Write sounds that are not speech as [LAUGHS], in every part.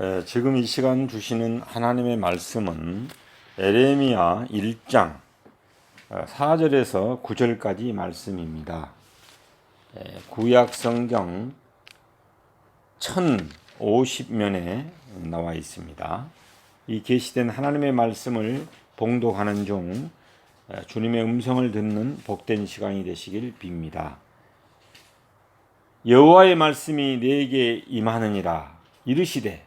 에, 지금 이 시간 주시는 하나님의 말씀은 에레미야 1장 4절에서 9절까지 말씀입니다. 에, 구약 성경 1050면에 나와 있습니다. 이 계시된 하나님의 말씀을 봉독하는 중 에, 주님의 음성을 듣는 복된 시간이 되시길 빕니다. 여호와의 말씀이 내게 임하느니라 이르시되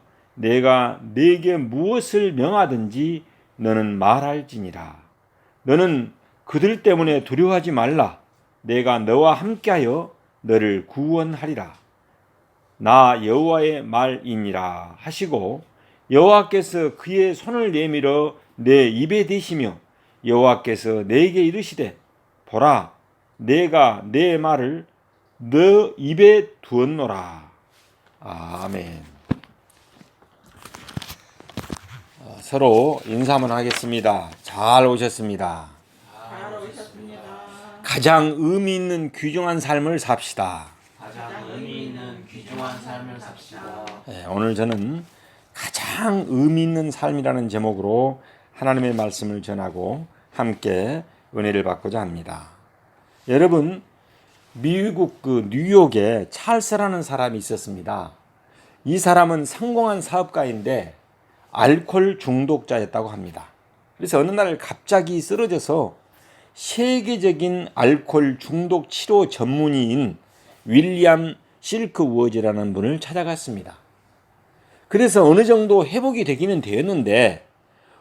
내가 네게 무엇을 명하든지 너는 말할지니라. 너는 그들 때문에 두려워하지 말라. 내가 너와 함께하여 너를 구원하리라. 나 여호와의 말이니라 하시고 여호와께서 그의 손을 내밀어 내 입에 대시며 여호와께서 내게 이르시되 보라 내가 내 말을 너 입에 두었노라. 아멘. 어, 서로 인사 한번 하겠습니다. 잘 오셨습니다. 잘 오셨습니다. 가장 의미 있는 귀중한 삶을 삽시다. 가장 의미 있는 귀중한 삶을 삽시다. 예, 오늘 저는 가장 의미 있는 삶이라는 제목으로 하나님의 말씀을 전하고 함께 은혜를 받고자 합니다. 여러분, 미국 그 뉴욕에 찰스라는 사람이 있었습니다. 이 사람은 성공한 사업가인데 알코올 중독자였다고 합니다. 그래서 어느 날 갑자기 쓰러져서 세계적인 알코올 중독 치료 전문의인 윌리엄 실크 워즈라는 분을 찾아갔습니다. 그래서 어느 정도 회복이 되기는 되었는데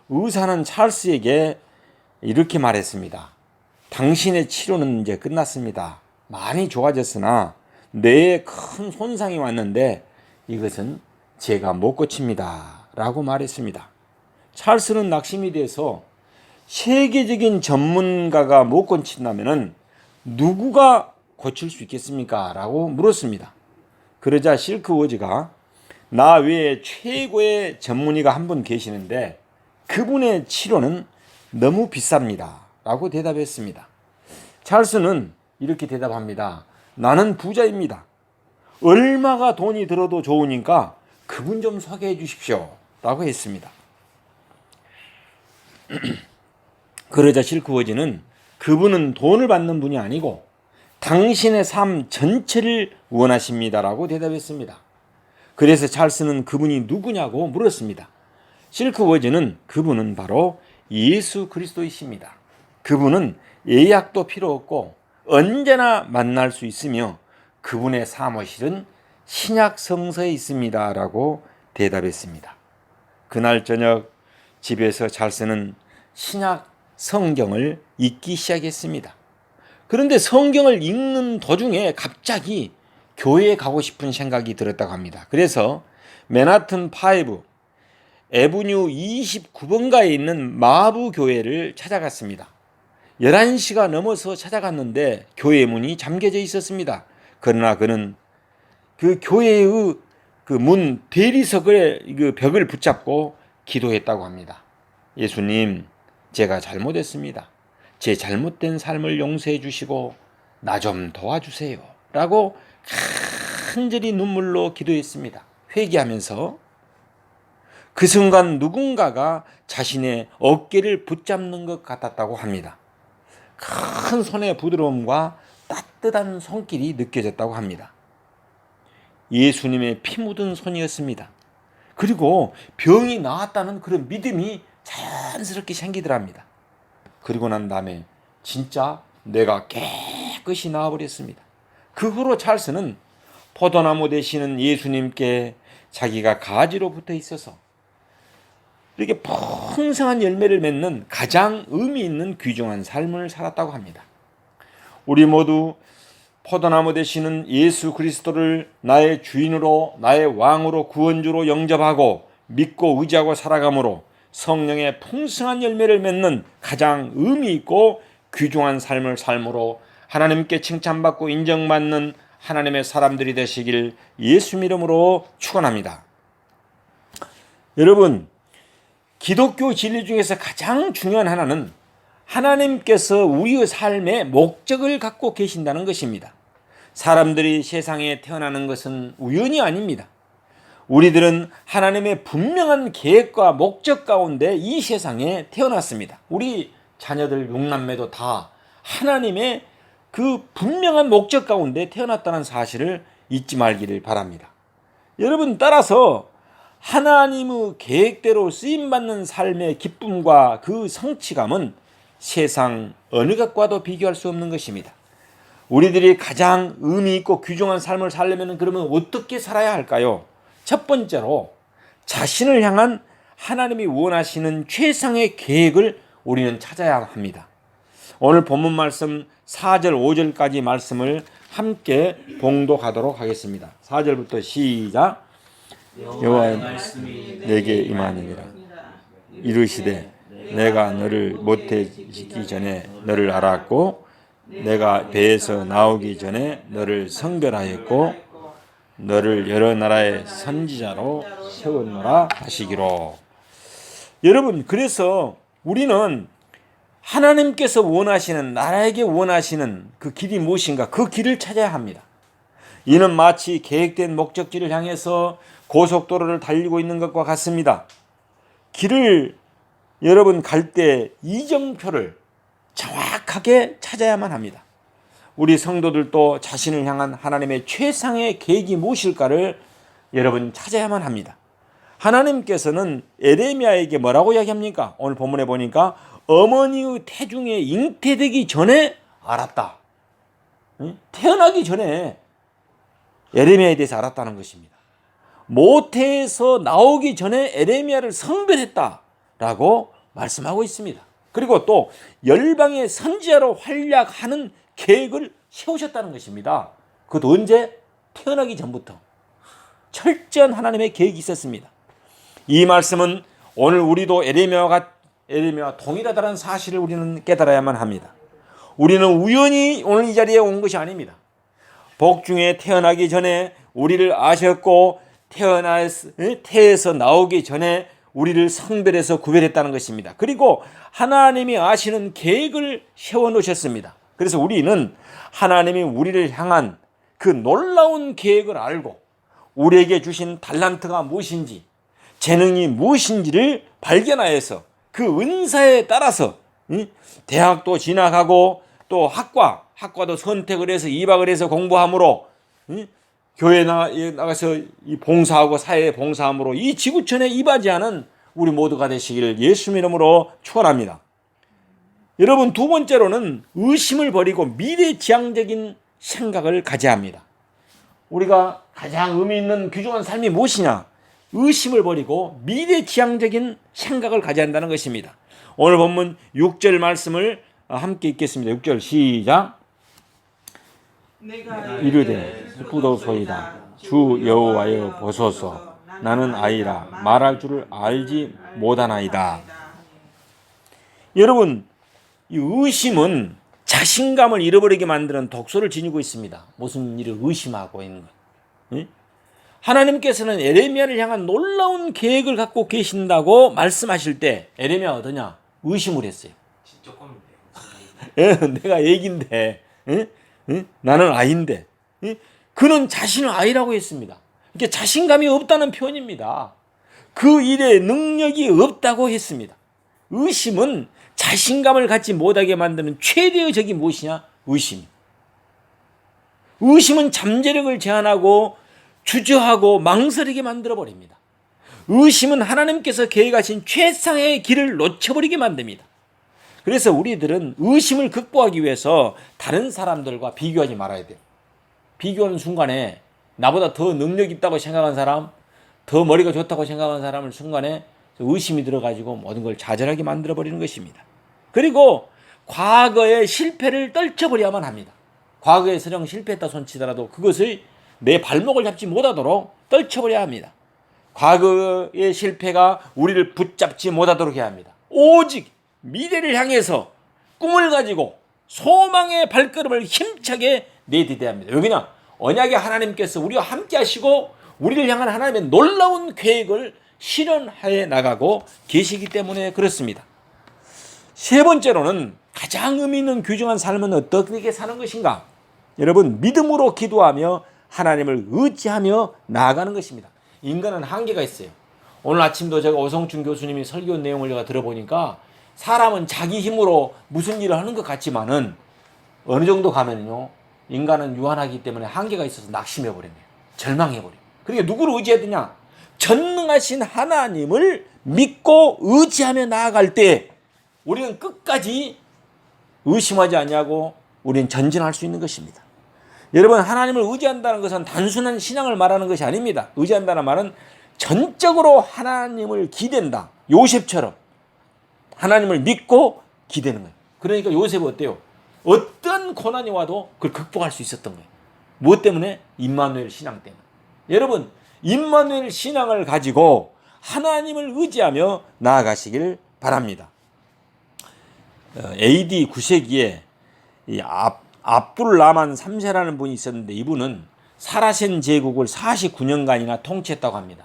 의사는 찰스에게 이렇게 말했습니다. 당신의 치료는 이제 끝났습니다. 많이 좋아졌으나 뇌에 큰 손상이 왔는데 이것은 제가 못 고칩니다. 라고 말했습니다. 찰스는 낙심이 돼서 세계적인 전문가가 못 고친다면 누구가 고칠 수 있겠습니까? 라고 물었습니다. 그러자 실크워즈가 나 외에 최고의 전문의가 한 분 계시는데 그분의 치료는 너무 비쌉니다. 라고 대답했습니다. 찰스는 이렇게 대답합니다. 나는 부자입니다. 얼마가 돈이 들어도 좋으니까 그분 좀 소개해 주십시오. 라고 했습니다. [CLEARS THROAT] 그러자 실크워즈는 그분은 돈을 받는 분이 아니고 당신의 삶 전체를 원하십니다라고 대답했습니다. 그래서 찰스는 그분이 누구냐고 물었습니다. 실크워즈는 그분은 바로 예수 그리스도이십니다. 그분은 예약도 필요 없고 언제나 만날 수 있으며 그분의 사무실은 신약 성서에 있습니다 라고 대답했습니다. 그날 저녁 집에서 찰스는 신약 성경을 읽기 시작했습니다. 그런데 성경을 읽는 도중에 갑자기 교회에 가고 싶은 생각이 들었다고 합니다. 그래서 맨하튼 5 에브뉴 29번가에 있는 마부 교회를 찾아갔습니다. 11시가 넘어서 찾아갔는데 교회 문이 잠겨져 있었습니다. 그러나 그는 그 교회의 그 문 대리석의 그 벽을 붙잡고 기도했다고 합니다. 예수님, 제가 잘못했습니다. 제 잘못된 삶을 용서해 주시고 나 좀 도와주세요. 라고 간절히 눈물로 기도했습니다. 회개하면서 그 순간 누군가가 자신의 어깨를 붙잡는 것 같았다고 합니다. 큰 손의 부드러움과 따뜻한 손길이 느껴졌다고 합니다. 예수님의 피 묻은 손이었습니다. 그리고 병이 나았다는 그런 믿음이 자연스럽게 생기더랍니다. 그리고 난 다음에 진짜 내가 깨끗이 나아버렸습니다. 그 후로 찰스는 포도나무 되시는 예수님께 자기가 가지로 붙어 있어서 이렇게 풍성한 열매를 맺는 가장 의미 있는 귀중한 삶을 살았다고 합니다. 우리 모두 포도나무 되시는 예수 그리스도를 나의 주인으로 나의 왕으로 구원주로 영접하고 믿고 의지하고 살아감으로 성령의 풍성한 열매를 맺는 가장 의미 있고 귀중한 삶을 삶으로 하나님께 칭찬받고 인정받는 하나님의 사람들이 되시길 예수 이름으로 축원합니다. 여러분 기독교 진리 중에서 가장 중요한 하나는 하나님께서 우리의 삶에 목적을 갖고 계신다는 것입니다. 사람들이 세상에 태어나는 것은 우연이 아닙니다. 우리들은 하나님의 분명한 계획과 목적 가운데 이 세상에 태어났습니다. 우리 자녀들 육남매도 다 하나님의 그 분명한 목적 가운데 태어났다는 사실을 잊지 말기를 바랍니다. 여러분 따라서 하나님의 계획대로 쓰임 받는 삶의 기쁨과 그 성취감은 세상 어느 것과도 비교할 수 없는 것입니다. 우리들이 가장 의미 있고 귀중한 삶을 살려면 그러면 어떻게 살아야 할까요? 첫 번째로 자신을 향한 하나님이 원하시는 최상의 계획을 우리는 찾아야 합니다. 오늘 본문 말씀 4절 5절까지 말씀을 함께 봉독하도록 하겠습니다. 4절부터 시작. 여호와의 말씀이 내게 임하느니라. 이르시되 내가 너를 모태시기 전에 너를 알았고 내가 배에서 나오기 전에 너를 성별하였고 너를 여러 나라의 선지자로 세웠노라 하시기로. 여러분 그래서 우리는 하나님께서 원하시는 나라에게 원하시는 그 길이 무엇인가 그 길을 찾아야 합니다. 이는 마치 계획된 목적지를 향해서 고속도로를 달리고 있는 것과 같습니다. 길을 여러분 갈 때 이정표를 정확하게 찾아야만 합니다. 우리 성도들도 자신을 향한 하나님의 최상의 계획이 무엇일까를 여러분 찾아야만 합니다. 하나님께서는 에레미야에게 뭐라고 이야기합니까? 오늘 본문에 보니까 어머니의 태중에 잉태되기 전에 알았다. 응? 태어나기 전에 에레미야에 대해서 알았다는 것입니다. 모태에서 나오기 전에 에레미야를 성별했다 라고 말씀하고 있습니다. 그리고 또 열방의 선지자로 활약하는 계획을 세우셨다는 것입니다. 그것도 언제? 태어나기 전부터. 철저한 하나님의 계획이 있었습니다. 이 말씀은 오늘 우리도 에레미야가 에레미야와 동일하다는 사실을 우리는 깨달아야만 합니다. 우리는 우연히 오늘 이 자리에 온 것이 아닙니다. 복중에 태어나기 전에 우리를 아셨고 태어나 태에서 나오기 전에 우리를 성별해서 구별했다는 것입니다. 그리고 하나님이 아시는 계획을 세워 놓으셨습니다. 그래서 우리는 하나님이 우리를 향한 그 놀라운 계획을 알고 우리에게 주신 달란트가 무엇인지 재능이 무엇인지를 발견하여서 그 은사에 따라서 대학도 진학하고 또 학과 학과도 선택을 해서 입학을 해서 공부함으로 교회 나가서 이 봉사하고 사회에 봉사함으로 이 지구촌에 이바지하는 우리 모두가 되시기를 예수 이름으로 축원합니다. 여러분 두 번째로는 의심을 버리고 미래지향적인 생각을 가져야 합니다. 우리가 가장 의미 있는 귀중한 삶이 무엇이냐? 의심을 버리고 미래지향적인 생각을 가져야 한다는 것입니다. 오늘 본문 6절 말씀을 함께 읽겠습니다. 6절 시작. 이르되 슬프도소이다 주 여호와여 보소서 나는 아이라 말할 줄을 알지 못하나이다. 여러분 이 의심은 자신감을 잃어버리게 만드는 독소를 지니고 있습니다. 무슨 일을 의심하고 있는 것. 응? 하나님께서는 에레미야를 향한 놀라운 계획을 갖고 계신다고 말씀하실 때 에레미야 어떠냐? 의심을 했어요. 내가 애긴데 응? 응? 나는 아이인데 응? 그는 자신을 아이라고 했습니다. 이게 자신감이 없다는 표현입니다. 그 일에 능력이 없다고 했습니다. 의심은 자신감을 갖지 못하게 만드는 최대의 적이 무엇이냐? 의심. 의심은 잠재력을 제한하고 주저하고 망설이게 만들어 버립니다. 의심은 하나님께서 계획하신 최상의 길을 놓쳐버리게 만듭니다. 그래서 우리들은 의심을 극복하기 위해서 다른 사람들과 비교하지 말아야 돼요. 비교하는 순간에 나보다 더 능력 있다고 생각한 사람, 더 머리가 좋다고 생각한 사람을 순간에 의심이 들어가지고 모든 걸 좌절하게 만들어 버리는 것입니다. 그리고 과거의 실패를 떨쳐버려야만 합니다. 과거에 설령 실패했다 손치더라도 그것을 내 발목을 잡지 못하도록 떨쳐버려야 합니다. 과거의 실패가 우리를 붙잡지 못하도록 해야 합니다. 오직 미래를 향해서 꿈을 가지고 소망의 발걸음을 힘차게 내디뎌야 합니다. 여기는 언약의 하나님께서 우리와 함께 하시고 우리를 향한 하나님의 놀라운 계획을 실현하여 나가고 계시기 때문에 그렇습니다. 세 번째로는 가장 의미 있는 귀중한 삶은 어떻게 사는 것인가? 여러분 믿음으로 기도하며 하나님을 의지하며 나아가는 것입니다. 인간은 한계가 있어요. 오늘 아침도 제가 오성춘 교수님이 설교 내용을 제가 들어보니까 사람은 자기 힘으로 무슨 일을 하는 것 같지만은 어느 정도 가면은요 인간은 유한하기 때문에 한계가 있어서 낙심해 버리네요. 절망해 버려. 그러니까 누구를 의지해야 되냐? 전능하신 하나님을 믿고 의지하며 나아갈 때 우리는 끝까지 의심하지 않냐고 우리는 전진할 수 있는 것입니다. 여러분 하나님을 의지한다는 것은 단순한 신앙을 말하는 것이 아닙니다. 의지한다는 말은 전적으로 하나님을 기댄다. 요셉처럼 하나님을 믿고 기대는 거예요. 그러니까 요셉은 어때요? 어떤 고난이 와도 그걸 극복할 수 있었던 거예요. 무엇 때문에? 임마누엘 신앙 때문에. 여러분, 임마누엘 신앙을 가지고 하나님을 의지하며 나아가시길 바랍니다. 어, AD 9세기에 이 압, 압둘 라만 3세라는 분이 있었는데 이분은 사라센 제국을 49년간이나 통치했다고 합니다.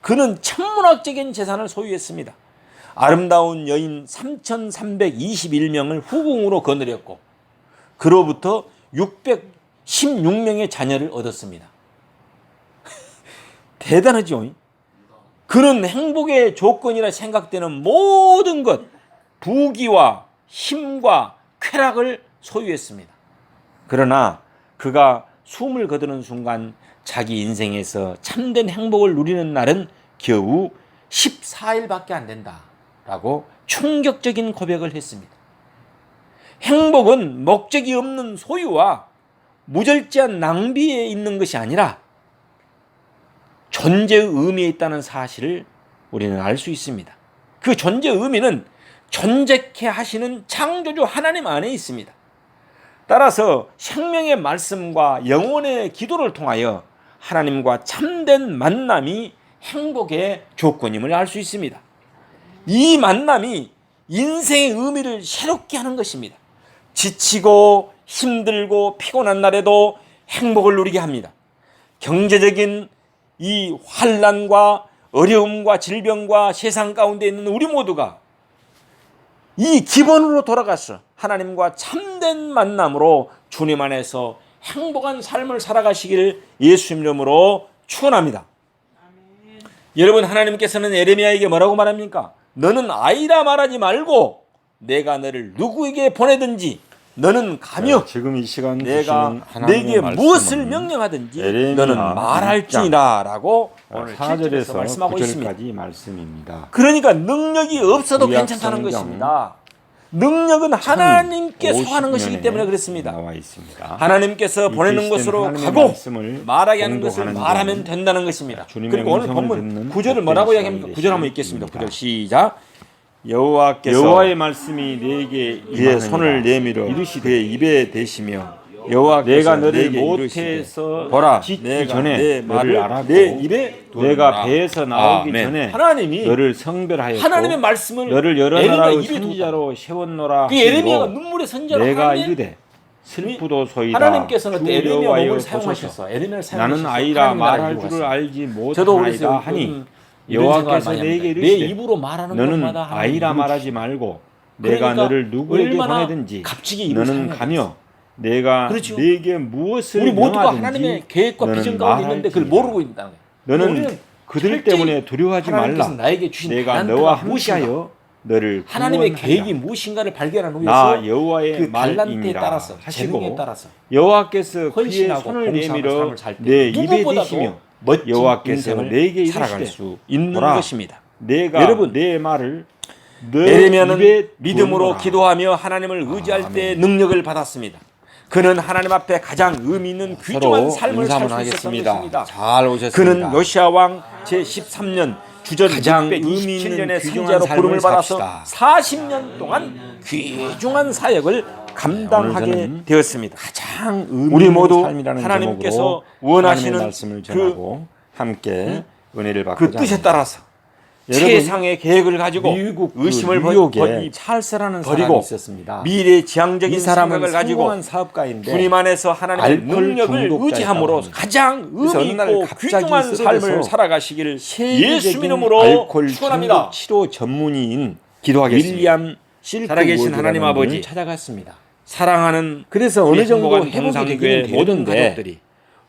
그는 천문학적인 재산을 소유했습니다. 아름다운 여인 3,321명을 후궁으로 거느렸고 그로부터 616명의 자녀를 얻었습니다. [LAUGHS] 대단하죠. 그는 행복의 조건이라 생각되는 모든 것, 부귀와 힘과 쾌락을 소유했습니다. 그러나 그가 숨을 거두는 순간 자기 인생에서 참된 행복을 누리는 날은 겨우 14일밖에 안 된다 라고 충격적인 고백을 했습니다. 행복은 목적이 없는 소유와 무절제한 낭비에 있는 것이 아니라 존재의 의미에 있다는 사실을 우리는 알 수 있습니다. 그 존재의 의미는 존재케 하시는 창조주 하나님 안에 있습니다. 따라서 생명의 말씀과 영혼의 기도를 통하여 하나님과 참된 만남이 행복의 조건임을 알 수 있습니다. 이 만남이 인생의 의미를 새롭게 하는 것입니다. 지치고 힘들고 피곤한 날에도 행복을 누리게 합니다. 경제적인 이 환란과 어려움과 질병과 세상 가운데 있는 우리 모두가 이 기본으로 돌아가서 하나님과 참된 만남으로 주님 안에서 행복한 삶을 살아가시기를 예수 이름으로 축원합니다. 여러분 하나님께서는 에레미야에게 뭐라고 말합니까? 너는 아이라 말하지 말고 내가 너를 누구에게 보내든지 너는 가며 네, 지금 이 시간 내가 내게 무엇을 명령하든지 너는 말할지니라라고 오늘 4절에서 말씀하고 있습니다. 9절까지 말씀입니다. 그러니까 능력이 없어도 괜찮다는 것입니다. 능력은 하나님께 속하는 것이기 50년에 때문에 그렇습니다. 나와 있습니다. 하나님께서 이 보내는 하나님의 가고 말하게 하는 것을 말하면 된다는 것입니다. 그리고 오늘 본문 구절을 뭐라고 이야기합니까? 구절 한번 읽겠습니다. 구절 시작. 여호와께서 여호와의 말씀이 내게 그의 손을 내밀어 이르시되 입에 대시며 여호와께서 내가 너를 이르시되 모태에서 보라 내가 전에 내 너를 말을 알았고 내 입에 내가. 배에서 나오기 아멘. 전에 하나님이 너를 성별하였고 하나님의 말씀을 너를 여러 나라의 선지자로 세웠노라 그 에레미야가 하시고 눈물의 선자로 내가 이르되 슬프도 소이다 하나님께서는 또주 에레미야 몸을. 사용하셔서 에레미야를 사용하셔서 나는 아이라 말할 줄을. 알지 못하나이다 하니 여호와께서 내게 합니다. 내 이르시되 입으로 말하는 너는 아이라 말하지 말고 내가 그러니까 너를 누구에게 보내든지 너는 가며 내가 그렇죠. 네게 무엇을 우리 모두가 명하든지 하나님의 계획과 너는 비전 가운데 있는데 그걸 말할지니라. 모르고 있다는 거예요. 너는 우리는 그들 철저히 때문에 두려워하지 하나님께서 말라 나에게 주신 내가 너와 무엇인가? 함께하여 너를 하나님의 구원하리라. 계획이 무엇인가를 발견한 후에서 나 여호와의 그 달란트에 말임이라 따라서 하시고 따라서 여호와께서 그의 헌신하고 손을 내밀어 삶을 살때 내 입에 누구보다도 대시며 멋진 여호와께서 인생을 내게 살아갈 이르시되 수 있는 보라, 것입니다. 내가 여러분, 내 말을 너 입에 믿음으로 두었노라. 기도하며 하나님을 의지할 때 능력을 받았습니다. 그는 하나님 앞에 가장 의미 있는 귀중한 삶을 살 수 있었던 것입니다. 잘 오셨습니다. 그는 요시아 왕 제13년 주전 가장 의미 있는 627년의 귀중한 삶을 받아서 삽시다. 40년 동안 귀중한 사역을 감당하게 네, 되었습니다. 가장 의미 우리 있는 모두 삶이라는 하나님께서 원하시는 말씀을 그- 전하고 함께 은혜를 그 받고자 뜻에 합니다. 따라서 최상의 계획을 가지고 미국 의심을 그 버- 뉴욕에 버리- 찰스라는 버리고 사람이 있었습니다. 미래 지향적인 생각을 가지고 사업가인데 주님 안에서 하나님의 능력을 의지함으로. 가장 의미 있고 귀중한 삶을 세계적인 예수 이름으로 축원합니다. 치료 전문의인 기도하겠습니다. 윌리엄 살아계신 하나님 아버지. 찾아갔습니다. 사랑하는 그래서 어느 정도 회복이 되긴 모든 가족들이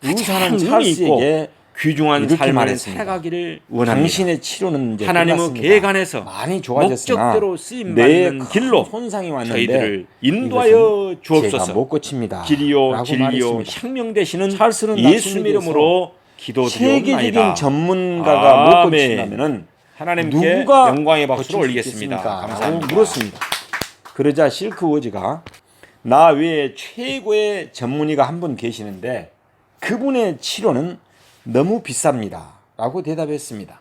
있고 찰스에게 귀중한 삶을. 살아가기를 원합니다. 당신의 치료는 이제 하나님의 끝났습니다. 계획 안에서 많이 좋아졌으나 목적대로 쓰임 내 받는 큰 길로 손상이 왔는데 저희들을 인도하여 주옵소서. 못 고칩니다. 길이요 진리요. 생명 되시는 찰스는 예수 이름으로 기도드리옵나이다. 세계적인 전문가가 못 아멘. 고친다면은 하나님께 누가 영광의 박수를 올리겠습니다. 감사합니다. 물었습니다. 그러자 실크 워즈가 나 외에 최고의 전문의가 한 분 계시는데 그분의 치료는 너무 비쌉니다. 라고 대답했습니다.